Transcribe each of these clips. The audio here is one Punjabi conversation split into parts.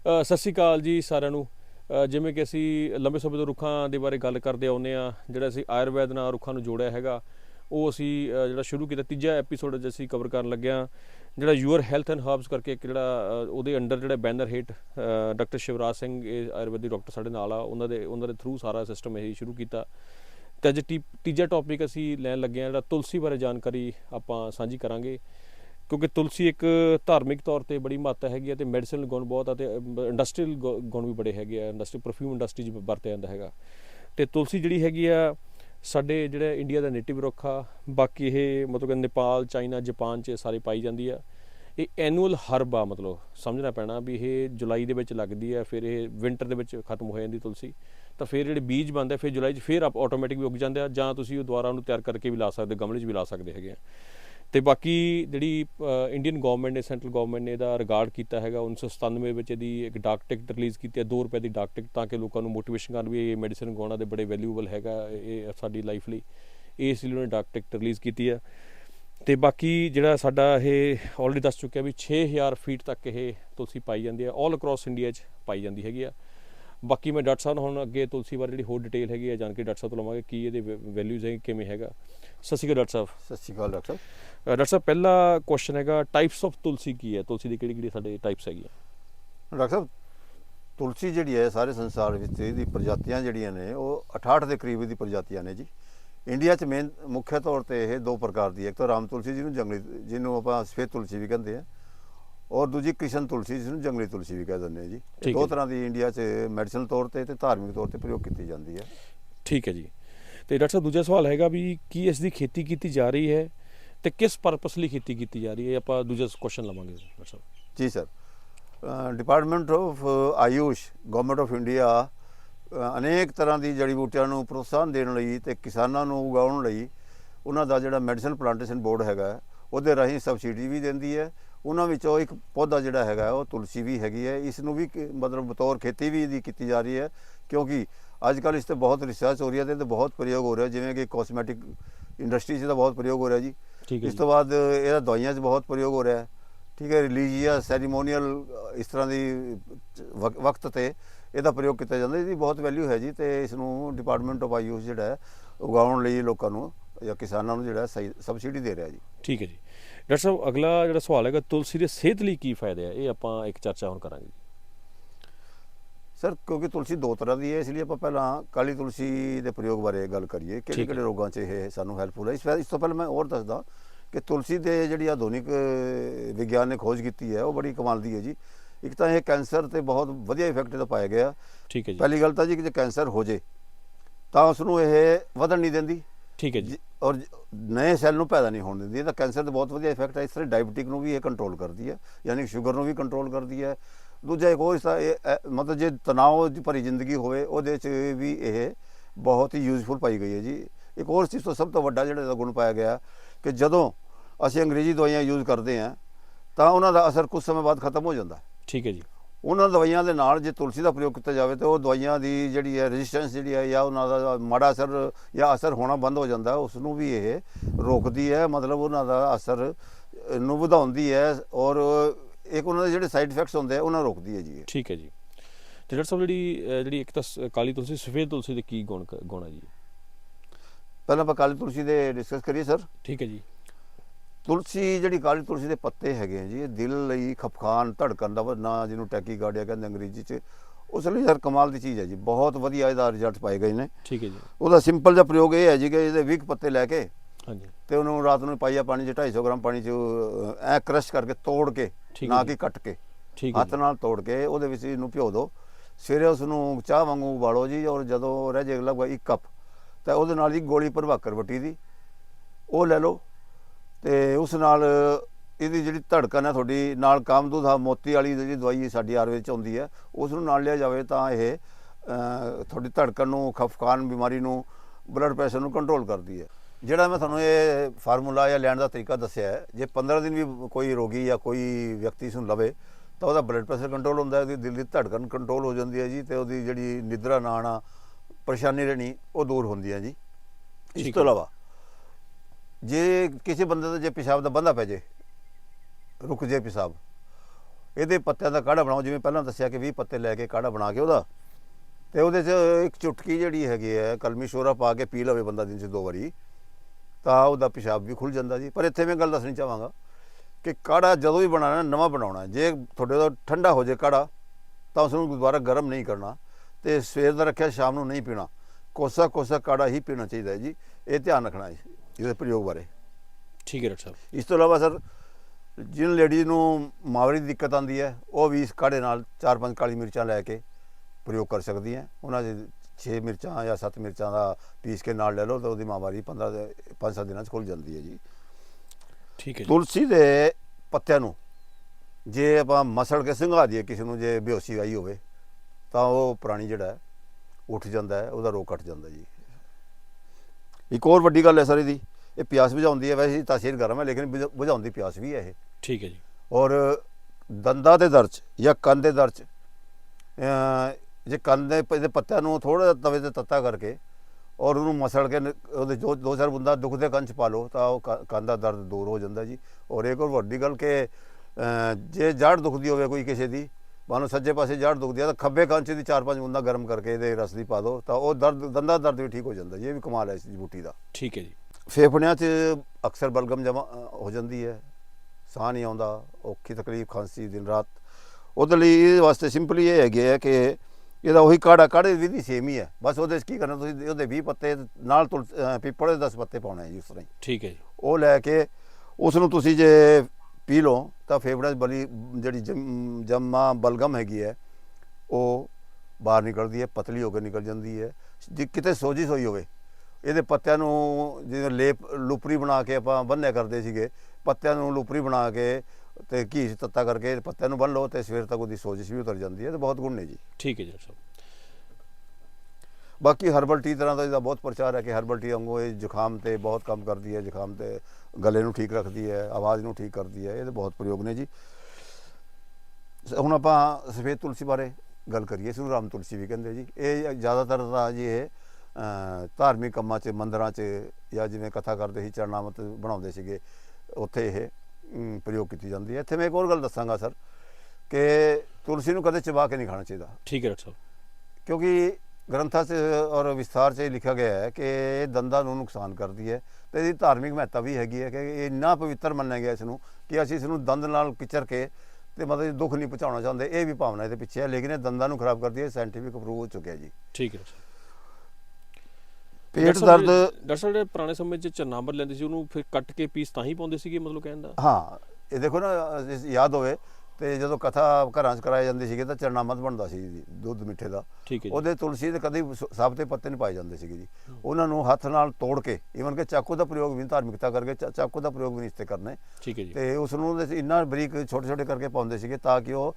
ਸਤਿ ਸ਼੍ਰੀ ਅਕਾਲ ਜੀ ਸਾਰਿਆਂ ਨੂੰ। ਜਿਵੇਂ ਕਿ ਅਸੀਂ ਲੰਬੇ ਸਮੇਂ ਤੋਂ ਰੁੱਖਾਂ ਦੇ ਬਾਰੇ ਗੱਲ ਕਰਦੇ ਆਉਂਦੇ ਆ ਜਿਹੜਾ ਅਸੀਂ ਆਯੁਰਵੈਦ ਨਾਲ ਰੁੱਖਾਂ ਨੂੰ ਜੋੜਿਆ ਹੈਗਾ, ਉਹ ਅਸੀਂ ਜਿਹੜਾ ਸ਼ੁਰੂ ਕੀਤਾ, ਤੀਜਾ ਐਪੀਸੋਡ ਅੱਜ ਅਸੀਂ ਕਵਰ ਕਰਨ ਲੱਗਿਆ ਜਿਹੜਾ ਯੂਅਰ ਹੈਲਥ ਐਂਡ ਹਰਬਸ ਕਰਕੇ ਇੱਕ ਜਿਹੜਾ ਉਹਦੇ ਅੰਡਰ ਜਿਹੜਾ ਬੈਨਰ ਹੇਠ ਡਾਕਟਰ ਸ਼ਿਵਰਾਜ ਸਿੰਘ, ਇਹ ਆਯੁਰਵੈਦਿਕ ਡਾਕਟਰ ਸਾਡੇ ਨਾਲ ਆ, ਉਹਨਾਂ ਦੇ ਉਹਨਾਂ ਦੇ ਥਰੂ ਸਾਰਾ ਸਿਸਟਮ ਇਹ ਸ਼ੁਰੂ ਕੀਤਾ। ਤੇ ਅੱਜ ਟੀ- ਤੀਜਾ ਟੌਪਿਕ ਅਸੀਂ ਲੈਣ ਲੱਗੇ ਆ ਜਿਹੜਾ ਤੁਲਸੀ ਬਾਰੇ ਜਾਣਕਾਰੀ ਆਪਾਂ ਸਾਂਝੀ ਕਰਾਂਗੇ। ਕਿਉਂਕਿ ਤੁਲਸੀ ਇੱਕ ਧਾਰਮਿਕ ਤੌਰ ਤੇ ਬੜੀ ਮਹੱਤਤਾ ਹੈਗੀ ਹੈ ਤੇ ਮੈਡੀਸਨਲ ਗੁਣ ਬਹੁਤ ਆ ਤੇ ਇੰਡਸਟਰੀਅਲ ਗੁਣ ਵੀ ਬੜੇ ਹੈਗੇ ਆ ਇੰਡਸਟਰੀ ਪਰਫਿਊਮ ਇੰਡਸਟਰੀ 'ਚ ਵਰਤਿਆ ਜਾਂਦਾ ਹੈਗਾ। ਤੇ ਤੁਲਸੀ ਜਿਹੜੀ ਹੈਗੀ ਆ ਸਾਡੇ ਜਿਹੜਾ ਇੰਡੀਆ ਦਾ ਨੇਟਿਵ ਰੁੱਖ ਆ ਬਾਕੀ ਇਹ ਮਤਲਬ ਕਿ ਨੇਪਾਲ ਚਾਈਨਾ ਜਾਪਾਨ 'ਚ ਸਾਰੇ ਪਾਈ ਜਾਂਦੀ ਆ। ਇਹ ਐਨੂਅਲ ਹਰਬ ਆ ਮਤਲਬ ਸਮਝਣਾ ਪੈਣਾ ਵੀ ਇਹ ਜੁਲਾਈ ਦੇ ਵਿੱਚ ਲੱਗਦੀ ਆ ਫਿਰ ਇਹ ਵਿੰਟਰ ਦੇ ਵਿੱਚ ਖਤਮ ਹੋ ਜਾਂਦੀ ਤੁਲਸੀ। ਤਾਂ ਫਿਰ ਜਿਹੜੇ ਬੀਜ ਬਣਦੇ ਆ, ਫਿਰ ਜੁਲਾਈ 'ਚ ਫਿਰ ਆਪ ਆਟੋਮੈਟਿਕ ਵੀ ਉੱਗ ਜਾਂਦੇ ਆ ਜਾਂ ਤੁਸੀਂ ਉਹ ਦੁਬਾਰਾ ਉਹਨੂੰ ਤਿਆਰ ਕਰਕੇ ਵੀ ਲਾ ਸਕਦੇ ਗਮਲੇ 'ਚ ਵੀ ਲਾ ਸਕਦੇ ਹੈਗੇ ਆ। ਤੇ ਬਾਕੀ ਜਿਹੜੀ ਇੰਡੀਅਨ ਗਵਰਨਮੈਂਟ ਨੇ ਸੈਂਟਰਲ ਗਵਰਨਮੈਂਟ ਨੇ ਇਹਦਾ ਰਿਗਾਰਡ ਕੀਤਾ ਹੈਗਾ 1997 ਵਿੱਚ ਇਹਦੀ ਇੱਕ ਡਾਕ ਟਿਕਟ ਰਿਲੀਜ਼ ਕੀਤੀ ਹੈ 2 ਰੁਪਏ ਦੀ ਡਾਕ ਟਿਕਟ ਤਾਂ ਕਿ ਲੋਕਾਂ ਨੂੰ ਮੋਟੀਵੇਸ਼ਨ ਕਰਨ ਵੀ ਇਹ ਮੈਡੀਸਿਨ ਗਾਉਣਾ ਦੇ ਬੜੇ ਵੈਲਿਊਬਲ ਹੈਗਾ, ਇਹ ਸਾਡੀ ਲਾਈਫ ਲਈ। ਇਸ ਲਈ ਉਹਨੇ ਡਾਕ ਟਿਕਟ ਰਿਲੀਜ਼ ਕੀਤੀ ਹੈ। ਤੇ ਬਾਕੀ ਜਿਹੜਾ ਸਾਡਾ ਇਹ ਆਲਰੇਡੀ ਦੱਸ ਚੁੱਕਿਆ ਵੀ 6000 ਫੀਟ ਤੱਕ ਇਹ ਤੁਲਸੀ ਪਾਈ ਜਾਂਦੀ ਹੈ ਆਲ ਅਕ੍ਰੋਸ ਇੰਡੀਆ 'ਚ ਪਾਈ ਜਾਂਦੀ ਹੈਗੀ ਆ। ਬਾਕੀ ਮੈਂ ਡਾਕਟਰ ਸਾਹਿਬ ਨੂੰ ਹੁਣ ਅੱਗੇ ਤੁਲਸੀ ਬਾਰੇ ਜਿਹੜੀ ਹੋਰ ਡਿਟੇਲ ਹੈਗੀ ਆ, ਜਾਣ ਕੇ ਡਾਕਟਰ ਸਾਹਿਬ ਤੋਂ ਲਵਾਂਗੇ, ਕੀ ਇਹਦੇ ਵੈਲਿਊਜ਼ ਹੈ ਕਿਵੇਂ ਹੈਗਾ। ਸਤਿ ਸ਼੍ਰੀ ਅਕਾਲ ਡਾਕਟਰ ਸਾਹਿਬ। ਸਤਿ ਸ਼੍ਰੀ ਅਕਾਲ ਡਾਕਟਰ ਸਾਹਿਬ। ਡਾਕਟਰ ਸਾਹਿਬ ਪਹਿਲਾ ਕੁਐਸਚਨ ਹੈਗਾ ਟਾਈਪਸ ਆਫ ਤੁਲਸੀ ਕੀ ਹੈ? ਤੁਲਸੀ ਦੀ ਕਿਹੜੀ ਕਿਹੜੀ ਸਾਡੇ ਟਾਈਪਸ ਹੈਗੀਆਂ? ਡਾਕਟਰ ਸਾਹਿਬ ਤੁਲਸੀ ਜਿਹੜੀ ਹੈ ਸਾਰੇ ਸੰਸਾਰ ਵਿੱਚ ਇਹਦੀ ਪ੍ਰਜਾਤੀਆਂ ਜਿਹੜੀਆਂ ਨੇ ਉਹ 68 ਦੇ ਕਰੀਬ ਦੀ ਪ੍ਰਜਾਤੀਆਂ ਨੇ ਜੀ। ਇੰਡੀਆ 'ਚ ਮੇਨ ਮੁੱਖ ਤੌਰ ਤੇ ਇਹ ਦੋ ਪ੍ਰਕਾਰ ਦੀ ਹੈ। ਇੱਕ ਤਾਂ ਰਾਮ ਤੁਲਸੀ ਜਿਹਨੂੰ ਜੰਗਲੀ ਜਿਹਨੂੰ ਆਪਾਂ ਸਫੇਦ ਤੁਲਸੀ ਵੀ ਕਹਿੰਦੇ ਆ ਔਰ ਦੂਜੀ ਕ੍ਰਿਸ਼ਨ ਤੁਲਸੀ ਜਿਹਨੂੰ ਜੰਗਲੀ ਤੁਲਸੀ ਵੀ ਕਹਿ ਦਿੰਦੇ ਆ ਜੀ। ਦੋ। ਤਰ੍ਹਾਂ ਦੀ ਇੰਡੀਆ 'ਚ ਮੈਡੀਸਨਲ ਤੌਰ ਤੇ ਤੇ ਧਾਰਮਿਕ ਤੌਰ ਤੇ ਪ੍ਰਯੋਗ ਕੀਤੀ ਜਾਂਦੀ ਹੈ। ਠੀਕ ਹੈ ਜੀ। ਤੇ ਡਾਕਟਰ ਸਾਹਿਬ ਦੂਜਾ ਸਵਾਲ ਹੈਗਾ ਵੀ ਕੀ ਇਸ ਦੀ ਖੇਤੀ ਕੀਤੀ ਜਾ ਰਹੀ ਹੈ? ਤੇ ਕਿਸ ਪਰਪਸ ਲਈ ਖੇਤੀ ਕੀਤੀ ਜਾ ਰਹੀ ਹੈ? ਆਪਾਂ ਦੂਜਾ ਕੁਐਸਚਨ ਲਵਾਂਗੇ, ਡਾਕਟਰ ਸਾਹਿਬ। ਜੀ sir department of AYUSH government of India ਅਨੇਕ ਤਰ੍ਹਾਂ ਦੀ ਜੜੀ ਬੂਟੀਆਂ ਨੂੰ ਪ੍ਰੋਤਸਾਹਨ ਦੇਣ ਲਈ ਤੇ ਕਿਸਾਨਾਂ ਨੂੰ ਉਗਾਉਣ ਲਈ ਉਹਨਾਂ ਦਾ ਜਿਹੜਾ ਮੈਡੀਸਨ ਪਲਾਂਟੇਸ਼ਨ ਬੋਰਡ ਹੈਗਾ, ਉਹਦੇ ਰਾਹੀਂ ਸਬਸਿਡੀ ਵੀ ਦਿੰਦੀ ਹੈ। ਉਹਨਾਂ ਵਿੱਚੋਂ ਇੱਕ ਪੌਦਾ ਜਿਹੜਾ ਹੈਗਾ, ਉਹ ਤੁਲਸੀ ਵੀ ਹੈਗੀ ਹੈ। ਇਸ ਨੂੰ ਵੀ ਕਿ- ਮਤਲਬ ਬਤੌਰ ਖੇਤੀ ਵੀ ਇਹਦੀ ਕੀਤੀ ਜਾ ਰਹੀ ਹੈ, ਕਿਉਂਕਿ ਅੱਜ ਕੱਲ੍ਹ ਇਸ ਤੇ ਬਹੁਤ ਰਿਸਰਚ ਹੋ ਰਹੀ ਹੈ ਤੇ ਬਹੁਤ ਪ੍ਰਯੋਗ ਹੋ ਰਿਹਾ, ਜਿਵੇਂ ਕਿ ਕਾਸਮੈਟਿਕ ਇੰਡਸਟਰੀ 'ਚ ਦਾ ਬਹੁਤ ਪ੍ਰਯੋਗ ਹੋ ਰਿਹਾ ਜੀ। ਠੀਕ ਹੈ ਇਸ ਤੋਂ ਬਾਅਦ ਇਹਦਾ ਦਵਾਈਆਂ 'ਚ ਬਹੁਤ ਪ੍ਰਯੋਗ ਹੋ ਰਿਹਾ ਹੈ। ਠੀਕ ਹੈ ਰਿਲੀਜੀਅਸ ਸੈਰੀਮੋਨੀਅਲ ਇਸ ਤਰ੍ਹਾਂ ਦੀ ਵਕ- ਵਕਤ ਤੇ ਇਹਦਾ ਪ੍ਰਯੋਗ ਕੀਤਾ ਜਾਂਦਾ। ਇਹਦੀ ਬਹੁਤ ਵੈਲਿਊ ਹੈ ਜੀ ਤੇ ਇਸ ਨੂੰ ਡਿਪਾਰਟਮੈਂਟ ਆਫ ਆਯੂਸ਼ ਜਿਹੜਾ ਹੈ ਉਗਾਉਣ ਲਈ ਲੋਕਾਂ ਨੂੰ ਜਾਂ ਕਿਸਾਨਾਂ ਨੂੰ ਜਿਹੜਾ ਸਹੀ ਸਬਸਿਡੀ ਦੇ ਰਿਹਾ ਜੀ। ਠੀਕ ਹੈ ਜੀ। ਡਾਕਟਰ ਸਾਹਿਬ ਅਗਲਾ ਜਿਹੜਾ ਸਵਾਲ ਹੈਗਾ ਤੁਲਸੀ ਦੇ ਸਿਹਤ ਲਈ ਕੀ ਫਾਇਦੇ ਆ? ਇਹ ਆਪਾਂ ਇੱਕ ਚਰਚਾ ਹੁਣ ਕਰਾਂਗੇ ਸਰ ਕਿਉਂਕਿ ਤੁਲਸੀ ਦੋ ਤਰ੍ਹਾਂ ਦੀ ਹੈ ਇਸ ਲਈ ਆਪਾਂ ਪਹਿਲਾਂ ਕਾਲੀ ਤੁਲਸੀ ਦੇ ਪ੍ਰਯੋਗ ਬਾਰੇ ਗੱਲ ਕਰੀਏ ਕਿਹੜੇ। ਕਿਹੜੇ ਰੋਗਾਂ 'ਚ ਇਹ ਸਾਨੂੰ ਹੈਲਪਫੁਲ ਹੈ। ਇਸ ਇਸ ਤੋਂ ਪਹਿਲਾਂ ਮੈਂ ਹੋਰ ਦੱਸਦਾ ਕਿ ਤੁਲਸੀ ਦੇ ਜਿਹੜੀ ਆਧੁਨਿਕ ਵਿਗਿਆਨ ਨੇ ਖੋਜ ਕੀਤੀ ਹੈ ਉਹ ਬੜੀ ਕਮਾਲ ਦੀ ਹੈ ਜੀ। ਇੱਕ ਤਾਂ ਇਹ ਕੈਂਸਰ ਤੇ ਬਹੁਤ ਵਧੀਆ ਇਫੈਕਟ ਇਹਦਾ ਪਾਇਆ ਗਿਆ। ਠੀਕ ਹੈ ਜੀ। ਪਹਿਲੀ ਗੱਲ ਤਾਂ ਜੀ ਕਿ ਜੇ ਕੈਂਸਰ ਹੋ ਜੇ ਤਾਂ ਉਸ ਨੂੰ ਇਹ ਵਧਣ ਨਹੀਂ ਦਿੰਦੀ। ਠੀਕ ਹੈ ਜੀ। ਔਰ ਨਵੇਂ ਸੈੱਲ ਨੂੰ ਪੈਦਾ ਨਹੀਂ ਹੋਣ ਦਿੰਦੀ। ਇਹਦਾ ਕੈਂਸਰ ਤੇ ਬਹੁਤ ਵਧੀਆ ਇਫੈਕਟ ਹੈ। ਇਸ ਤਰ੍ਹਾਂ ਡਾਇਬੀਟਿਕ ਨੂੰ ਵੀ ਇਹ ਕੰਟਰੋਲ ਕਰਦੀ ਹੈ ਯਾਨੀ ਸ਼ੂਗਰ ਨੂੰ ਵੀ ਕੰਟਰੋਲ ਕਰਦੀ ਹੈ। ਦੂਜਾ ਇੱਕ ਹੋਰ ਹਿੱਸਾ ਇਹ ਇਹ- ਮਤਲਬ ਜੇ ਤਣਾਅ ਦੀ ਭਰੀ ਜ਼ਿੰਦਗੀ ਹੋਵੇ ਉਹਦੇ 'ਚ ਵੀ ਇਹ ਬਹੁਤ ਹੀ ਯੂਜ਼ਫੁਲ ਪਾਈ ਗਈ ਹੈ ਜੀ। ਇੱਕ ਹੋਰ ਚੀਜ਼ ਤੋਂ ਸਭ ਤੋਂ ਵੱਡਾ ਜਿਹੜਾ ਇਹਦਾ ਗੁਣ ਪਾਇਆ ਗਿਆ ਕਿ ਜਦੋਂ ਅਸੀਂ ਅੰਗਰੇਜ਼ੀ ਦਵਾਈਆਂ ਯੂਜ਼ ਕਰਦੇ ਹਾਂ ਤਾਂ ਉਹਨਾਂ ਦਾ ਅਸਰ ਕੁਝ ਸਮੇਂ ਬਾਅਦ ਖਤਮ ਹੋ ਜਾਂਦਾ। ਹੈ ਠੀਕ ਹੈ ਜੀ। ਉਹਨਾਂ ਦਵਾਈਆਂ ਦੇ ਨਾਲ ਜੇ ਤੁਲਸੀ ਦਾ ਪ੍ਰਯੋਗ ਕੀਤਾ ਜਾਵੇ ਤਾਂ ਉਹ ਦਵਾਈਆਂ ਦੀ ਜਿਹੜੀ ਹੈ ਰੈਜ਼ਿਸਟੈਂਸ ਜਿਹੜੀ ਹੈ ਜਾਂ ਉਹਨਾਂ ਦਾ ਮਾੜਾ ਅਸਰ ਜਾਂ ਅਸਰ ਹੋਣਾ ਬੰਦ ਹੋ ਜਾਂਦਾ ਉਸ ਨੂੰ ਵੀ ਇਹ ਰੋਕਦੀ ਹੈ। ਮਤਲਬ ਉਹਨਾਂ ਦਾ ਅਸਰ ਅ, ਨੂੰ ਵਧਾਉਂਦੀ ਹੈ ਔਰ ਇੱਕ ਉਹਨਾਂ ਦੇ ਜਿਹੜੇ ਸਾਈਡ ਇਫੈਕਟਸ ਹੁੰਦੇ ਆ ਉਹਨਾਂ ਰੋਕਦੀ ਹੈ ਜੀ ਇਹ। ਠੀਕ ਹੈ ਜੀ। ਤੇ ਡਾਕਟਰ ਸਾਹਿਬ ਜਿਹੜੀ ਜਿਹੜੀ ਇੱਕ ਤਾਂ ਸ- ਕਾਲੀ ਤੁਲਸੀ ਸਫੇਦ ਤੁਲਸੀ ਦੇ ਕੀ ਗੁਣ ਕ- ਗੁਣ ਹੈ ਜੀ? ਪਹਿਲਾਂ ਆਪਾਂ ਕਾਲੀ ਤੁਲਸੀ ਦੇ ਡਿਸਕਸ ਕਰੀਏ ਸਰ ਠੀਕ ਹੈ ਜੀ। ਤੁਲਸੀ ਜਿਹੜੀ ਕਾਲੀ ਤੁਲਸੀ ਦੇ ਪੱਤੇ ਹੈਗੇ ਆ ਜੀ ਇਹ ਦਿਲ ਲਈ ਖਪਖਾਨ ਧੜਕਣ ਦਾ ਨਾ ਜਿਹਨੂੰ ਟੈਕੀਕਾਰਡੀਆ ਕਹਿੰਦੇ ਅੰਗਰੇਜ਼ੀ 'ਚ। ਉਸ ਲਈ ਯਾਰ ਕਮਾਲ ਦੀ ਚੀਜ਼ ਹੈ ਜੀ ਬਹੁਤ ਵਧੀਆ ਇਹਦਾ ਰਿਜ਼ਲਟ ਪਾਏ ਗਏ ਨੇ। ਠੀਕ ਹੈ ਜੀ। ਉਹਦਾ ਸਿੰਪਲ ਜਿਹਾ ਪ੍ਰਯੋਗ ਇਹ ਹੈ ਜੀ ਕਿ ਇਹਦੇ 20 ਪੱਤੇ ਲੈ ਕੇ ਹਾਂਜੀ। ਤੇ ਉਹਨੂੰ ਰਾਤ ਨੂੰ ਪਾਈਆ ਪਾਣੀ 'ਚ 250 ਗ੍ਰਾਮ ਪਾਣੀ 'ਚ ਐ ਕ੍ਰਸ਼ ਕਰਕੇ ਤੋੜ ਕੇ ਨਾ। ਕਿ ਕੱਟ ਕੇ ਠੀਕ ਹੱਥ ਨਾਲ ਤੋੜ ਕੇ ਉਹਦੇ ਵਿੱਚ ਇਹਨੂੰ ਭਿਓ ਦਿਓ ਸਵੇਰੇ ਉਸ ਨੂੰ ਚਾਹ ਵਾਂਗੂ ਉਬਾਲੋ ਜੀ ਔਰ ਜਦੋਂ ਰਹਿ ਜੇ ਲਗਭਗ 1 ਕੱਪ ਤਾਂ ਉਹਦੇ ਨਾਲ ਹੀ ਗੋਲੀ ਪ੍ਰਭਾਕਰ ਵੱਟੀ ਦੀ ਉਹ ਲੈ ਲਓ। ਤੇ ਉਸ ਨਾਲ ਇਹਦੀ ਜਿਹੜੀ ਧੜਕਣ ਹੈ ਤੁਹਾਡੀ ਨਾਲ ਕਾਮਦੂਦ ਆ ਮੋਤੀ ਵਾਲੀ ਜਿਹੜੀ ਦਵਾਈ ਸਾਡੀ ਆਯੁਰਵੇਦ ਚ ਆਉਂਦੀ ਹੈ ਉਸ ਨੂੰ ਨਾਲ ਲਿਆ ਜਾਵੇ ਤਾਂ ਇਹ ਤੁਹਾਡੀ ਧੜਕਣ ਨੂੰ ਖਫਕਾਨ ਬਿਮਾਰੀ ਨੂੰ ਬਲੱਡ ਪ੍ਰੈਸ਼ਰ ਨੂੰ ਕੰਟਰੋਲ ਕਰਦੀ ਹੈ। ਜਿਹੜਾ ਮੈਂ ਤੁਹਾਨੂੰ ਇਹ ਫਾਰਮੂਲਾ ਜਾਂ ਲੈਣ ਦਾ ਤਰੀਕਾ ਦੱਸਿਆ ਹੈ ਜੇ 15 ਦਿਨ ਵੀ ਕੋਈ ਰੋਗੀ ਜਾਂ ਕੋਈ ਵਿਅਕਤੀ ਇਸ ਨੂੰ ਲਵੇ ਤਾਂ ਉਹਦਾ ਬਲੱਡ ਪ੍ਰੈਸ਼ਰ ਕੰਟਰੋਲ ਹੁੰਦਾ ਹੈ ਉਹਦੀ ਦਿਲ ਦੀ ਧੜਕਣ ਕੰਟਰੋਲ ਹੋ ਜਾਂਦੀ ਹੈ ਜੀ ਤੇ ਉਹਦੀ ਜਿਹੜੀ ਨਿਦਰਾ ਨਾ ਆਉਣਾ ਪਰੇਸ਼ਾਨੀ ਰਹਿਣੀ ਉਹ ਦੂਰ ਹੁੰਦੀ ਹੈ ਜੀ ਇਸ ਤੋਂ। ਇਲਾਵਾ ਜੇ ਕਿਸੇ ਬੰਦੇ ਦਾ ਜੇ ਪਿਸ਼ਾਬ ਦਾ ਬੰਦਾ ਪੈ ਜੇ ਰੁਕ ਜੇ ਪਿਸ਼ਾਬ ਇਹਦੇ ਪੱਤਿਆਂ ਦਾ ਕਾੜਾ ਬਣਾਓ ਜਿਵੇਂ ਪਹਿਲਾਂ ਦੱਸਿਆ ਕਿ 20 ਪੱਤੇ ਲੈ ਕੇ ਕਾੜਾ ਬਣਾ ਕੇ ਉਹਦਾ ਤੇ ਉਹਦੇ 'ਚ ਇੱਕ ਚੁਟਕੀ ਜਿਹੜੀ ਹੈਗੀ ਹੈ ਕਲਮੀ ਸ਼ੋਰਾ ਪਾ ਕੇ ਪੀ ਲਵੇ ਬੰਦਾ ਦਿਨ 'ਚ ਦੋ ਵਾਰੀ ਤਾਂ ਉਹਦਾ ਪਿਸ਼ਾਬ ਵੀ ਖੁੱਲ ਜਾਂਦਾ ਜੀ। ਪਰ ਇੱਥੇ ਮੈਂ ਗੱਲ ਦੱਸਣੀ ਚਾਹਾਂਗਾ ਕਿ ਕਾੜਾ ਜਦੋਂ ਵੀ ਬਣਾਉਣਾ ਨਵਾਂ ਬਣਾਉਣਾ। ਜੇ ਤੁਹਾਡੇ ਤੋਂ ਠੰਡਾ ਹੋ ਜੇ ਕਾੜਾ ਤਾਂ ਉਸ ਨੂੰ ਦੁਬਾਰਾ ਗਰਮ ਨਹੀਂ ਕਰਨਾ ਤੇ ਸਵੇਰ ਦਾ ਰੱਖਿਆ ਸ਼ਾਮ ਨੂੰ ਨਹੀਂ ਪੀਣਾ। ਕੋਸਾ ਕੋਸਾ ਕਾੜਾ ਹੀ ਪੀਣਾ ਚਾਹੀਦਾ ਹੈ ਜੀ। ਇਹ ਧਿਆਨ ਰੱਖਣਾ ਹੈ ਇਹਦੇ ਪ੍ਰਯੋਗ ਬਾਰੇ। ਠੀਕ ਹੈ ਡਾਕਟਰ ਸਾਹਿਬ। ਇਸ ਤੋਂ ਇਲਾਵਾ ਸਰ ਜਿਨ ਲੇਡੀ ਨੂੰ ਮਾਵਰੀ ਦੀ ਦਿੱਕਤ ਆਉਂਦੀ ਹੈ ਉਹ ਵੀ ਇਸ ਕਾੜੇ ਨਾਲ 4-5 ਕਾਲੀ ਮਿਰਚਾਂ ਲੈ ਕੇ ਪ੍ਰਯੋਗ ਕਰ ਸਕਦੀ ਹੈ। ਉਹਨਾਂ ਦੇ 6 ਮਿਰਚਾਂ ਜਾਂ 7 ਮਿਰਚਾਂ ਦਾ ਪੀਸ ਕੇ ਨਾਲ ਲੈ ਲਓ ਤਾਂ ਉਹਦੀ ਮਾਵਰੀ 15 ਦੇ 5-7 ਦਿਨਾਂ 'ਚ ਖੁੱਲ ਜਾਂਦੀ ਹੈ ਜੀ। ਠੀਕ ਹੈ ਜੀ। ਤੁਲਸੀ ਦੇ ਪੱਤਿਆਂ ਨੂੰ ਜੇ ਆਪਾਂ ਮਸਲ ਕੇ ਸੰਘਾ ਦਈਏ ਕਿਸੇ ਨੂੰ ਜੇ ਬੇਹੋਸ਼ੀ ਆਈ ਹੋਵੇ ਤਾਂ ਉਹ ਪ੍ਰਾਣੀ ਜਿਹੜਾ ਉੱਠ ਜਾਂਦਾ ਹੈ ਉਹਦਾ ਰੋਗ ਕੱਟ ਜਾਂਦਾ ਜੀ। ਇੱਕ ਹੋਰ ਵੱਡੀ ਗੱਲ ਹੈ ਸਰ ਇਹਦੀ ਇਹ ਪਿਆਸ ਬੁਝਾਉਂਦੀ ਹੈ ਵੈਸੇ ਇਹਦੀ ਤਾਸੀਰ ਗਰਮ ਹੈ ਲੇਕਿਨ ਬੁਝਾ- ਬੁਝਾਉਂਦੀ ਪਿਆਸ ਵੀ ਹੈ ਇਹ। ਠੀਕ ਹੈ ਜੀ। ਔਰ ਦੰਦਾਂ ਦੇ ਦਰਦ ਜਾਂ ਕੰਨ ਦੇ ਦਰਦ ਜੇ ਕੰਨ ਦੇ ਇਹਦੇ ਪੱਤਿਆਂ ਨੂੰ ਥੋੜਾ ਤਵੇ ਤੇ ਤੱਤਾ ਕਰਕੇ ਔਰ ਉਹਨੂੰ ਮਸਲ ਕੇ ਉਹਦੇ ਜੋ ਦੋ ਚਾਰ ਬੁੰਦਾ ਦੁੱਖ ਦੇ ਕੰਨ 'ਚ ਪਾ ਲਓ ਤਾਂ ਉਹ ਕੰਨ ਦਾ ਦਰਦ ਦੂਰ ਹੋ ਜਾਂਦਾ ਜੀ। ਔਰ ਇੱਕ ਹੋਰ ਵੱਡੀ ਗੱਲ ਕਿ ਜੇ ਜੜ ਦੁਖਦੀ ਹੋਵੇ ਕੋਈ ਕਿਸੇ ਦੀ ਮਾਨੋ ਸੱਜੇ ਪਾਸੇ ਜੜ ਦੁਖਦੀ ਹੈ ਤਾਂ ਖੱਬੇ ਕੰਨ 'ਚ ਦੀ ਚਾਰ ਪੰਜ ਬੁੰਦਾ ਗਰਮ ਕਰਕੇ ਇਹਦੇ ਰਸ ਦੀ ਪਾ ਦਿਓ ਤਾਂ ਉਹ ਦਰਦ ਦੰਦਾ ਦਰਦ ਵੀ ਠੀਕ ਹੋ ਜਾਂਦਾ ਇਹ ਵੀ ਕਮਾਲ ਹੈ ਇਸ ਬੂਟੀ ਦਾ। ਠੀਕ ਹੈ ਜੀ। ਫੇਫੜਿਆਂ 'ਚ ਅਕਸਰ ਬਲਗਮ ਜਮਾ ਹੋ ਜਾਂਦੀ ਹੈ। ਸਾਹ ਨਹੀਂ ਆਉਂਦਾ ਔਖੀ ਤਕਲੀਫ ਖਾਂਸੀ ਦਿਨ ਰਾਤ। ਉਹਦੇ ਲਈ ਵਾਸਤੇ ਸਿੰਪਲੀ ਇਹ ਹੈਗੇ ਹੈ ਕਿ ਇਹਦਾ ਉਹੀ ਕਾੜਾ ਕਾੜੇ ਦੀ ਵਿਧੀ ਸੇਮ ਹੀ ਹੈ। ਬਸ ਉਹਦੇ 'ਚ ਕੀ ਕਰਨਾ ਤੁਸੀਂ ਉਹਦੇ 20 ਪੱਤੇ ਨਾਲ ਪੀਪਲ ਦੇ 10 ਪੱਤੇ ਪਾਉਣੇ ਜੀ ਉਸ ਤਰ੍ਹਾਂ ਹੀ। ਠੀਕ ਹੈ ਜੀ। ਉਹ ਲੈ ਕੇ ਉਸ ਨੂੰ ਤੁਸੀਂ ਜੇ ਪੀ ਲਓ ਤਾਂ ਫੇਫੜਿਆਂ 'ਚ ਬਲੀ ਜਿਹੜੀ ਜਮ- ਜਮਾ ਬਲਗਮ ਹੈਗੀ ਹੈ ਉਹ ਬਾਹਰ ਨਿਕਲਦੀ ਹੈ ਪਤਲੀ ਹੋ ਕੇ ਨਿਕਲ ਜਾਂਦੀ ਹੈ। ਜੇ ਕਿਤੇ ਸੋਜਿਸ ਹੋਈ ਹੋਵੇ ਇਹਦੇ ਪੱਤਿਆਂ ਨੂੰ ਜਿਵੇਂ ਲੇਪ ਲੁਪਰੀ ਬਣਾ ਕੇ ਆਪਾਂ ਬੰਨਿਆ ਕਰਦੇ ਸੀਗੇ ਪੱਤਿਆਂ ਨੂੰ ਲੁਪਰੀ ਬਣਾ ਕੇ ਤੇ ਘੀ 'ਚ ਤੱਤਾ ਕਰਕੇ ਪੱਤਿਆਂ ਨੂੰ ਬੰਨ ਲਓ ਤੇ ਸਵੇਰ ਤੱਕ ਉਹਦੀ ਸੋਜਿਸ ਵੀ ਉਤਰ ਜਾਂਦੀ ਹੈ ਤੇ ਬਹੁਤ ਗੁਣ ਨੇ ਜੀ। ਠੀਕ ਹੈ ਜੀ ਡਾਕਟਰ ਸਾਹਿਬ। ਬਾਕੀ ਹਰਬਲ ਟੀ ਤਰ੍ਹਾਂ ਦਾ ਇਹਦਾ ਬਹੁਤ ਪ੍ਰਚਾਰ ਹੈ ਕਿ ਹਰਬਲ ਟੀ ਵਾਂਗੂ ਇਹ ਜ਼ੁਕਾਮ ਤੇ ਬਹੁਤ ਕੰਮ ਕਰਦੀ ਹੈ ਜ਼ੁਕਾਮ ਤੇ ਗਲੇ ਨੂੰ ਠੀਕ ਰੱਖਦੀ ਹੈ ਆਵਾਜ਼ ਨੂੰ ਠੀਕ ਕਰਦੀ ਹੈ ਇਹਦੇ ਬਹੁਤ ਪ੍ਰਯੋਗ ਨੇ ਜੀ। ਹੁਣ ਆਪਾਂ ਸਫੇਦ ਤੁਲਸੀ ਬਾਰੇ ਗੱਲ ਕਰੀਏ ਇਸ ਨੂੰ ਰਾਮ ਤੁਲਸੀ ਵੀ ਕਹਿੰਦੇ ਜੀ। ਇਹ ਜ਼ਿਆਦਾਤਰ ਤਾਂ ਜੀ ਇਹ ਧਾਰਮਿਕ ਕੰਮਾਂ 'ਚ ਮੰਦਰਾਂ 'ਚ ਜਾਂ ਜਿਵੇਂ ਕਥਾ ਕਰਦੇ ਸੀ ਚਰਨਾਮਤ ਬਣਾਉਂਦੇ ਸੀਗੇ ਉੱਥੇ ਇਹ ਪ੍ਰਯੋਗ ਕੀਤੀ ਜਾਂਦੀ ਹੈ। ਇੱਥੇ ਮੈਂ ਇੱਕ ਹੋਰ ਗੱਲ ਦੱਸਾਂਗਾ ਸਰ ਕਿ ਤੁਲਸੀ ਨੂੰ ਕਦੇ ਚਬਾ ਕੇ ਨਹੀਂ ਖਾਣਾ ਚਾਹੀਦਾ। ਠੀਕ ਹੈ ਡਾਕਟਰ ਸਾਹਿਬ। ਕਿਉਂਕਿ ਗ੍ਰੰਥਾਂ 'ਚ ਔਰ ਵਿਸਥਾਰ 'ਚ ਲਿਖਿਆ ਗਿਆ ਹੈ ਕਿ ਇਹ ਦੰਦਾਂ ਨੂੰ ਨੁਕਸਾਨ ਕਰਦੀ ਹੈ ਤੇ ਇਹਦੀ ਧਾਰਮਿਕ ਮਹੱਤਤਾ ਵੀ ਹੈਗੀ ਹੈ ਕਿ ਇਹ ਇੰਨਾ ਪਵਿੱਤਰ ਮੰਨਿਆ ਗਿਆ ਇਸ ਨੂੰ ਕਿ ਅਸੀਂ ਇਸ ਨੂੰ ਦੰਦ ਨਾਲ ਕਿਚਰ ਕੇ ਤੇ ਮਤਲਬ ਦੁੱਖ ਨਹੀਂ ਪਹੁੰਚਾਉਣਾ ਚਾਹੁੰਦੇ ਇਹ ਵੀ ਭਾਵਨਾ ਇਹਦੇ ਪਿੱਛੇ ਹੈ। ਲੇਕਿਨ ਇਹ ਦੰਦਾਂ ਨੂੰ ਖਰਾਬ ਕਰਦੀ ਹੈ ਸਾਇੰਟੀਫਿਕ ਅਪਰੂਵ ਹੋ ਚੁੱਕਿਆ ਜੀ। ਠੀਕ ਹੈ ਪੇਟ ਦਰਦ ਸਾਹਿਬ ਜਿਹੜੇ ਪੁਰਾਣੇ ਸਮੇਂ 'ਚ ਚਰਨਾਮਰ ਲੈਂਦੇ ਸੀ ਉਹਨੂੰ ਫਿਰ ਕੱਟ ਕੇ ਪੀਸ ਤਾਂ ਹੀ ਪਾਉਂਦੇ ਸੀਗੇ ਮਤਲਬ ਕਹਿਣ ਦਾ? ਹਾਂ ਇਹ ਦੇਖੋ ਨਾ ਯਾਦ ਹੋਵੇ ਤੇ ਜਦੋਂ ਕਥਾ ਘਰਾਂ 'ਚ ਕਰਾਏ ਜਾਂਦੇ ਸੀਗੇ ਤਾਂ ਚਰਨਾਮਤ ਬਣਦਾ ਸੀ ਜੀ, ਦੁੱਧ ਮਿੱਠੇ ਦਾ। ਉਹਦੇ ਤੁਲਸੀ ਦੇ ਕਦੇ ਸਾਬਤੇ ਪੱਤੇ ਨਹੀਂ ਪਾਏ ਜਾਂਦੇ ਸੀਗੇ ਜੀ। ਉਹਨਾਂ ਨੂੰ ਹੱਥ ਨਾਲ ਤੋੜ ਕੇ ਈਵਨ ਕਿ ਚਾਕੂ ਦਾ ਪ੍ਰਯੋਗ ਵੀ ਧਾਰਮਿਕਤਾ ਕਰਕੇ ਚਾਕੂ ਦਾ ਪ੍ਰਯੋਗ ਵੀ ਇਸਤੇ ਕਰਨੇ। ਠੀਕ ਹੈ ਜੀ। ਤੇ ਉਸ ਨੂੰ ਇੰਨਾ ਬਰੀਕ ਛੋਟੇ ਛੋਟੇ ਕਰਕੇ ਪਾਉਂਦੇ ਸੀਗੇ ਤਾਂ ਕਿ ਉਹ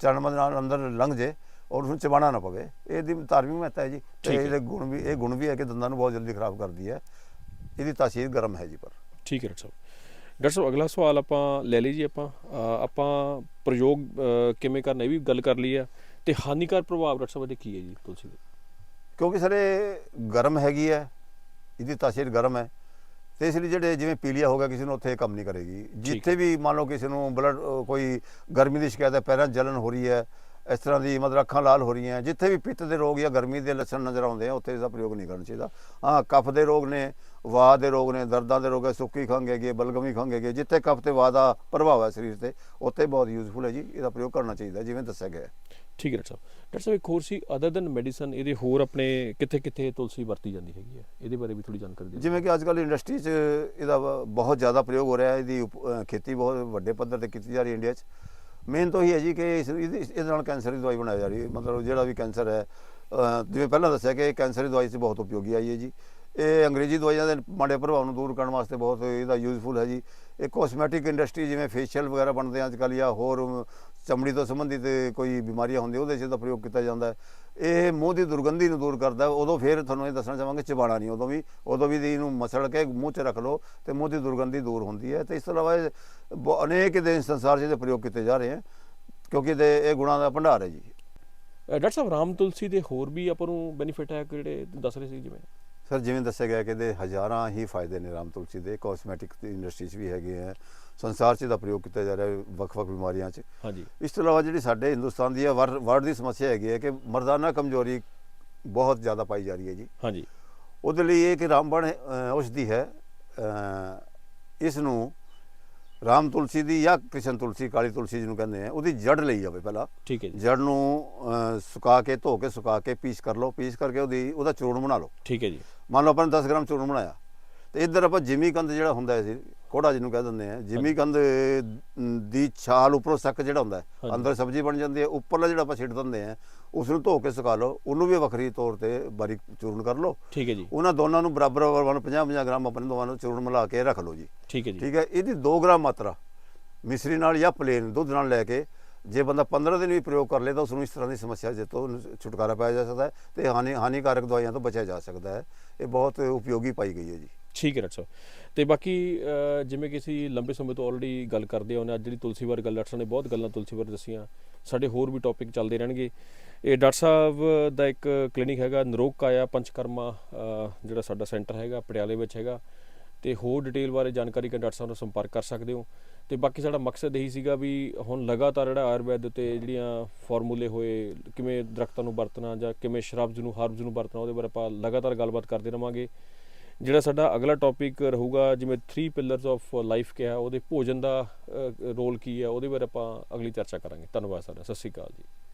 ਚਰਨਮਤ ਨਾਲ ਅੰਦਰ ਲੰਘ ਜੇ। ਔਰ ਉਸ ਨੂੰ ਚਬਾਣਾ ਨਾ ਪਵੇ। ਇਹਦੀ ਧਾਰਮਿਕ ਮਹੱਤਤਾ ਹੈ ਜੀ। ਤੇ ਠੀਕ ਹੈ। ਇਹਦੇ ਗੁਣ ਵੀ ਇਹ ਗੁਣ ਵੀ ਹੈ ਕਿ ਦੰਦਾਂ ਨੂੰ ਬਹੁਤ ਜਲਦੀ ਖਰਾਬ ਕਰਦੀ ਹੈ। ਇਹਦੀ ਤਾਸੀਰ ਗਰਮ ਹੈ ਜੀ ਪਰ। ਠੀਕ ਹੈ ਡਾਕਟਰ ਸਾਹਿਬ। ਡਾਕਟਰ ਸਾਹਿਬ ਅਗਲਾ ਸਵਾਲ ਆਪਾਂ ਲੈ ਲਈ ਜੀ ਆਪਾਂ ਆਪਾਂ ਪ੍ਰਯੋਗ ਕਿਵੇਂ ਕਰਨਾ ਇਹ ਵੀ ਗੱਲ ਕਰ ਲਈ ਆ ਤੇ ਹਾਨੀਕਾਰ ਪ੍ਰਭਾਵ ਡਾਕਟਰ ਸਾਹਿਬ ਇਹਦੇ ਕੀ ਹੈ ਜੀ ਤੁਲਸੀ ਦੇ? ਕਿਉਂਕਿ ਸਰ ਇਹ ਗਰਮ ਹੈਗੀ ਹੈ। ਇਹਦੀ ਤਾਸੀਰ ਗਰਮ ਹੈ। ਤੇ ਇਸ ਲਈ ਜਿਹੜੇ ਜਿਵੇਂ ਪੀਲੀਆ ਹੋ ਗਿਆ ਕਿਸੇ ਨੂੰ ਉੱਥੇ ਇਹ ਕੰਮ ਨਹੀਂ ਕਰੇਗੀ। ਜਿੱਥੇ ਵੀ ਮੰਨ ਲਓ ਕਿਸੇ ਨੂੰ ਬਲੱਡ ਕੋਈ ਗਰਮੀ ਦੀ ਸ਼ਿਕਾਇਤ ਹੈ ਪੈਰਾਂ 'ਚ ਜਲਨ ਹੋ ਰਹੀ ਹੈ ਇਸ ਤਰ੍ਹਾਂ ਦੀ ਮਤਲਬ ਅੱਖਾਂ ਲਾਲ ਹੋ ਰਹੀਆਂ ਜਿੱਥੇ ਵੀ ਪਿੱਤ ਦੇ ਰੋਗ ਜਾਂ ਗਰਮੀ ਦੇ ਲੱਛਣ ਨਜ਼ਰ ਆਉਂਦੇ ਆ ਉੱਥੇ ਇਸ ਦਾ ਪ੍ਰਯੋਗ ਨਹੀਂ ਕਰਨਾ ਚਾਹੀਦਾ। ਹਾਂ ਕਫ ਦੇ ਰੋਗ ਨੇ ਵਾਤ ਦੇ ਰੋਗ ਨੇ ਦਰਦਾਂ ਦੇ ਰੋਗ ਹੈ ਸੁੱਕੀ ਖੰਘ ਹੈਗੀ ਬਲਗਮੀ ਖੰਘ ਹੈਗੀ ਜਿੱਥੇ ਕਫ ਤੇ ਵਾਤ ਦਾ ਪ੍ਰਭਾਵ ਹੈ ਸਰੀਰ ਤੇ ਉੱਥੇ ਬਹੁਤ ਯੂਜ਼ਫੁਲ ਹੈ ਜੀ ਇਹਦਾ ਪ੍ਰਯੋਗ ਕਰਨਾ ਚਾਹੀਦਾ ਜਿਵੇਂ ਦੱਸਿਆ ਗਿਆ ਠੀਕ ਹੈ ਡਾਕਟਰ ਸਾਹਿਬ। ਡਾਕਟਰ ਸਾਹਿਬ ਇੱਕ ਹੋਰ ਸੀ ਅਦਰ ਦਨ ਮੈਡੀਸਨ ਇਹਦੇ ਹੋਰ ਆਪਣੇ ਕਿੱਥੇ ਕਿੱਥੇ ਤੁਲਸੀ ਵਰਤੀ ਜਾਂਦੀ ਹੈਗੀ ਹੈ? ਇਹਦੇ ਬਾਰੇ ਵੀ ਥੋੜੀ ਜਾਣਕਾਰੀ ਦਿਓ। ਜਿਵੇਂ ਕਿ ਅੱਜ ਕੱਲ੍ਹ ਇੰਡਸਟਰੀ 'ਚ ਇਹਦਾ ਬਹੁਤ ਜ਼ਿਆਦਾ ਪ੍ਰਯੋਗ ਹੋ ਰਿਹਾ ਹੈ ਇਹਦੀ ਖੇਤੀ ਬਹੁਤ ਵੱਡੇ ਪੱਧਰ ਤੇ ਕੀਤੀ ਜਾ ਰਹੀ ਹੈ ਇੰਡੀਆ 'ਚ। ਮੇਨ ਤਾਂ ਉਹੀ ਹੈ ਜੀ ਕਿ ਇਸ ਇਹਦੇ ਨਾਲ ਕੈਂਸਰ ਦੀ ਦਵਾਈ ਬਣਾਈ ਜਾ ਰਹੀ ਹੈ। ਮਤਲਬ ਜਿਹੜਾ ਵੀ ਕੈਂਸਰ ਹੈ ਜਿਵੇਂ ਪਹਿਲਾਂ ਦੱਸਿਆ ਕਿ ਕੈਂਸਰ ਦੀ ਦਵਾਈ 'ਚ ਬਹੁਤ ਉਪਯੋਗੀ ਆਈ ਹੈ ਜੀ। ਇਹ ਅੰਗਰੇਜ਼ੀ ਦਵਾਈਆਂ ਦੇ ਮਾੜੇ ਪ੍ਰਭਾਵ ਨੂੰ ਦੂਰ ਕਰਨ ਵਾਸਤੇ ਬਹੁਤ ਇਹਦਾ ਯੂਜ਼ਫੁਲ ਹੈ ਜੀ। ਇਹ ਕੋਸਮੈਟਿਕ ਇੰਡਸਟਰੀ ਜਿਵੇਂ ਫੇਸ਼ੀਅਲ ਵਗੈਰਾ ਬਣਦੇ ਆ ਅੱਜ ਕੱਲ੍ਹ ਜਾਂ ਹੋਰ ਚਮੜੀ ਤੋਂ ਸੰਬੰਧਿਤ ਕੋਈ ਬਿਮਾਰੀਆਂ ਹੁੰਦੀਆਂ, ਉਹਦੇ 'ਚ ਇਹਦਾ ਪ੍ਰਯੋਗ ਕੀਤਾ ਜਾਂਦਾ ਹੈ। ਇਹ ਮੂੰਹ ਦੀ ਦੁਰਗੰਧੀ ਨੂੰ ਦੂਰ ਕਰਦਾ ਉਦੋਂ ਫਿਰ ਤੁਹਾਨੂੰ ਇਹ ਦੱਸਣਾ ਚਾਹਾਂਗੇ ਚਬਾਣਾ ਨਹੀਂ, ਉਦੋਂ ਵੀ ਉਦੋਂ ਵੀ ਇਹਨੂੰ ਮਸਲ ਕੇ ਮੂੰਹ 'ਚ ਰੱਖ ਲਓ ਤੇ ਮੂੰਹ ਦੀ ਦੁਰਗੰਧੀ ਦੂਰ ਹੁੰਦੀ ਹੈ। ਤੇ ਇਸ ਤੋਂ ਇਲਾਵਾ ਇਹ ਬ- ਅਨੇਕ ਇਹਦੇ ਸੰਸਾਰ ਜਿਹਦੇ ਪ੍ਰਯੋਗ ਕੀਤੇ ਜਾ ਰਹੇ ਹਨ ਕਿਉਂਕਿ ਇਹਦੇ, ਇਹ ਗੁਣਾਂ ਦਾ ਭੰਡਾਰ ਹੈ ਜੀ। ਡਾਕਟਰ ਸਾਹਿਬ, ਰਾਮ ਤੁਲਸੀ ਦੇ ਹੋਰ ਵੀ ਆਪਾਂ ਨੂੰ ਬੈਨੀਫਿਟ ਹੈ ਜਿਹੜੇ ਦੱਸ ਰਹੇ ਸੀ ਜਿਵੇਂ ਸਰ ਜਿਵੇਂ ਦੱਸਿਆ ਗਿਆ ਕਿ ਇਹਦੇ ਹਜ਼ਾਰਾਂ ਹੀ ਫਾਇਦੇ ਨੇ ਰਾਮ ਤੁਲਸੀ ਦੇ ਕਾਸਮੈਟਿਕ ਇੰਡਸਟਰੀ 'ਚ ਵੀ ਹੈਗੇ ਆ ਸੰਸਾਰ 'ਚ ਇਹਦਾ ਪ੍ਰਯੋਗ ਕੀਤਾ ਜਾ ਰਿਹਾ ਵੱਖ-ਵੱਖ ਬਿਮਾਰੀਆਂ 'ਚ। ਹਾਂਜੀ। ਇਸ ਤੋਂ ਇਲਾਵਾ ਜਿਹੜੀ ਸਾਡੇ ਹਿੰਦੁਸਤਾਨ ਦੀ ਵਰਡ ਦੀ ਸਮੱਸਿਆ ਹੈਗੀ ਹੈ ਕਿ ਮਰਦਾਨਾ ਕਮਜ਼ੋਰੀ ਬਹੁਤ ਜ਼ਿਆਦਾ ਪਾਈ ਜਾ ਰਹੀ ਹੈ ਜੀ। ਹਾਂਜੀ। ਉਹਦੇ ਲਈ ਇਹ ਕਿ ਰਾਮਬਣ ਔਸ਼ਧੀ ਹੈ ਇਸ ਨੂੰ ਰਾਮ ਤੁਲਸੀ ਦੀ ਜਾਂ ਕ੍ਰਿਸ਼ਨ ਤੁਲਸੀ ਕਾਲੀ ਤੁਲਸੀ ਜਿਹਨੂੰ ਕਹਿੰਦੇ ਆ ਉਹਦੀ ਜੜ ਲਈ ਜਾਵੇ ਪਹਿਲਾਂ। ਠੀਕ ਹੈ ਜੀ। ਜੜ ਨੂੰ ਸੁਕਾ ਕੇ ਧੋ ਕੇ ਸੁਕਾ ਕੇ ਪੀਸ ਕਰ ਲਓ। ਪੀਸ ਕਰਕੇ ਉਹਦੀ ਉਹਦਾ ਚੂਰਨ ਬਣਾ ਲਓ। ਠੀਕ ਹੈ ਜੀ। ਮੰਨ ਲਓ ਆਪਾਂ ਨੇ 10 ਗ੍ਰਾਮ ਚੂਰਨ ਬਣਾਇਆ। ਤੇ ਇੱਧਰ ਆਪਾਂ ਜਿਮੀ ਕੰਦ ਜਿਹੜਾ ਹੁੰਦਾ ਜੀ ਕੋੜਾ ਜਿਹਨੂੰ ਕਹਿ ਦਿੰਦੇ ਆ ਜਿਮੀ ਕੰਦ ਦੀ ਛਾਲ ਉੱਪਰੋਂ ਸੱਕ ਜਿਹੜਾ ਹੁੰਦਾ ਹੈ। ਅੰਦਰ ਸਬਜ਼ੀ ਬਣ ਜਾਂਦੀ ਹੈ ਉੱਪਰਲਾ ਜਿਹੜਾ ਆਪਾਂ ਛਿੱਟ ਦਿੰਦੇ ਆ ਉਸ ਨੂੰ ਧੋ ਕੇ ਸੁਕਾ ਲਓ ਉਹਨੂੰ ਵੀ ਵੱਖਰੀ ਤੌਰ ਤੇ ਬਾਰੀਕ ਚੂਰਨ ਕਰ ਲਓ। ਠੀਕ ਹੈ ਜੀ। ਉਹਨਾਂ ਦੋਨਾਂ ਨੂੰ ਬਰਾਬਰ ਬਰਾਬਰ 50 50 ਗ੍ਰਾਮ ਆਪਣੇ ਦੋਵਾਂ ਨੂੰ ਚੂਰਨ ਮਿਲਾ ਕੇ ਰੱਖ ਲਓ ਜੀ। ਠੀਕ ਹੈ ਜੀ। ਠੀਕ ਹੈ ਇਹਦੀ 2 ਗ੍ਰਾਮ ਮਾਤਰਾ ਮਿਸਰੀ ਨਾਲ ਜਾਂ ਪਲੇਨ ਦੁੱਧ ਨਾਲ ਲੈ ਕੇ ਜੇ ਬੰਦਾ 15 ਦਿਨ ਵੀ ਪ੍ਰਯੋਗ ਕਰ ਲੇ ਤਾਂ ਉਸ ਨੂੰ ਇਸ ਤਰ੍ਹਾਂ ਦੀ ਸਮੱਸਿਆ ਜੇ ਤੋਂ ਛੁਟਕਾਰਾ ਪਾਇਆ ਜਾ ਸਕਦਾ ਹੈ ਤੇ ਹਾਨੀ ਹਾਨੀਕਾਰਕ ਦਵਾਈਆਂ ਤੋਂ ਬਚਿਆ ਜਾ ਸਕਦਾ ਹੈ। ਇਹ ਬਹੁਤ ਉਪਯੋਗੀ ਪਾਈ ਗਈ ਹੈ ਜੀ। ਠੀਕ ਹੈ ਡਾਕਟਰ ਸਾਹਿਬ ਤੇ ਬਾਕੀ ਜਿਵੇਂ ਕਿ ਅਸੀਂ ਲੰਬੇ ਸਮੇਂ ਤੋਂ ਆਲਰੇਡੀ ਗੱਲ ਕਰਦੇ ਆਉਂਦੇ ਹਾਂ ਅੱਜ ਜਿਹੜੀ ਤੁਲਸੀ ਬਾਰੇ ਗੱਲ, ਡਾਕਟਰ ਸਾਹਿਬ ਨੇ ਬਹੁਤ ਗੱਲਾਂ ਤੁਲਸੀ ਬਾਰੇ ਦੱਸੀਆਂ, ਸਾਡੇ ਹੋਰ ਵੀ ਟੌਪਿਕ ਚੱਲਦੇ ਰਹਿਣਗੇ। ਇਹ ਡਾਕਟਰ ਸਾਹਿਬ ਦਾ ਇੱਕ ਕਲੀਨਿਕ ਹੈਗਾ ਨਰੋਗ ਕਾਇਆ ਪੰਚਕਰਮਾ ਜਿਹੜਾ ਸਾਡਾ ਸੈਂਟਰ ਹੈਗਾ, ਪਟਿਆਲੇ ਵਿੱਚ ਹੈਗਾ। ਤੇ ਹੋਰ ਡਿਟੇਲ ਬਾਰੇ ਜਾਣਕਾਰੀ ਕਿ ਡਾਕਟਰ ਸਾਹਿਬ ਨਾਲ ਸੰਪਰਕ ਕਰ ਸਕਦੇ ਹੋ। ਤੇ ਬਾਕੀ ਸਾਡਾ ਮਕਸਦ ਇਹੀ ਸੀਗਾ ਵੀ ਹੁਣ ਲਗਾਤਾਰ ਜਿਹੜਾ ਆਯੁਰਵੈਦ ਦੇ ਉੱਤੇ ਜਿਹੜੀਆਂ ਫਾਰਮੂਲੇ ਹੋਏ, ਕਿਵੇਂ ਦਰਖਤਾਂ ਨੂੰ ਵਰਤਣਾ ਜਾਂ ਕਿਵੇਂ ਸ਼ਰਬਜ਼ ਨੂੰ ਹਰਬਜ਼ ਨੂੰ ਵਰਤਣਾ, ਉਹਦੇ ਬਾਰੇ ਆਪਾਂ ਲਗਾਤਾਰ ਗੱਲਬਾਤ ਕਰਦੇ ਰਵਾਂਗੇ। ਜਿਹੜਾ ਸਾਡਾ ਅਗਲਾ ਟੌਪਿਕ ਰਹੂਗਾ, ਜਿਵੇਂ 3 ਪਿਲਰਸ ਆਫ ਲਾਈਫ ਕਿਹਾ, ਉਹਦੇ ਭੋਜਨ ਦਾ ਰੋਲ ਕੀ ਹੈ, ਉਹਦੇ ਬਾਰੇ ਆਪਾਂ ਅਗਲੀ ਚਰਚਾ ਕਰਾਂਗੇ। ਧੰਨਵਾਦ ਸਾਡਾ, ਸਤਿ ਸ਼੍ਰੀ ਅਕਾਲ ਜੀ।